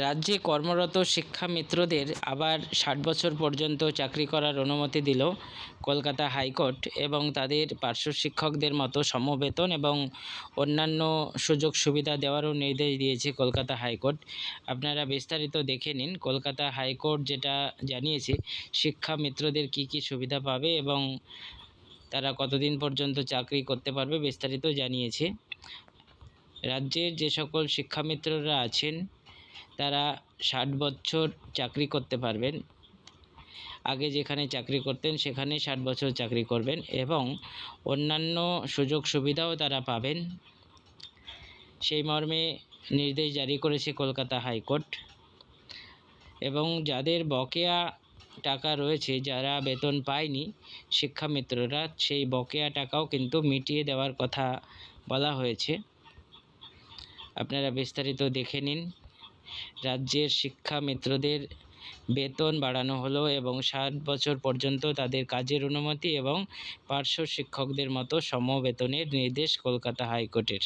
রাজ্যে কর্মরত শিক্ষামিত্রদের আবার ষাট বছর পর্যন্ত চাকরি করার অনুমতি দিল কলকাতা হাইকোর্ট এবং তাদের পার্শ্ব শিক্ষকদের মতো সমবেতন এবং অন্যান্য সুযোগ সুবিধা দেওয়ারও নির্দেশ দিয়েছে কলকাতা হাইকোর্ট। আপনারা বিস্তারিত দেখে নিন কলকাতা হাইকোর্ট যেটা জানিয়েছে, শিক্ষামিত্রদের কি কি সুবিধা পাবে এবং তারা কতদিন পর্যন্ত চাকরি করতে পারবে বিস্তারিত জানিয়েছে। রাজ্যের যে সকল শিক্ষামিত্ররা আছেন তারা ষাট বছর চাকরি করতে পারবেন। আগে যেখানে চাকরি করতেন, সেখানে ষাট বছর চাকরি করবেন এবং অন্যান্য সুযোগ সুবিধাও তারা পাবেন। সেই মর্মে নির্দেশ জারি করেছে কলকাতা হাইকোর্ট। এবং যাদের বকেয়া টাকা রয়েছে, যারা বেতন পায়নি, শিক্ষামিত্ররা সেই বকেয়া টাকাও কিন্তু মিটিয়ে দেওয়ার কথা বলা হয়েছে। আপনারা বিস্তারিত দেখে নিন। রাজ্যের শিক্ষা মিত্রদের বেতন বাড়ানো হলো এবং ষাট বছর পর্যন্ত তাদের কাজের অনুমতি এবং পার্শ্ব শিক্ষকদের মতো সমবেতনের নির্দেশ কলকাতা হাইকোর্টের।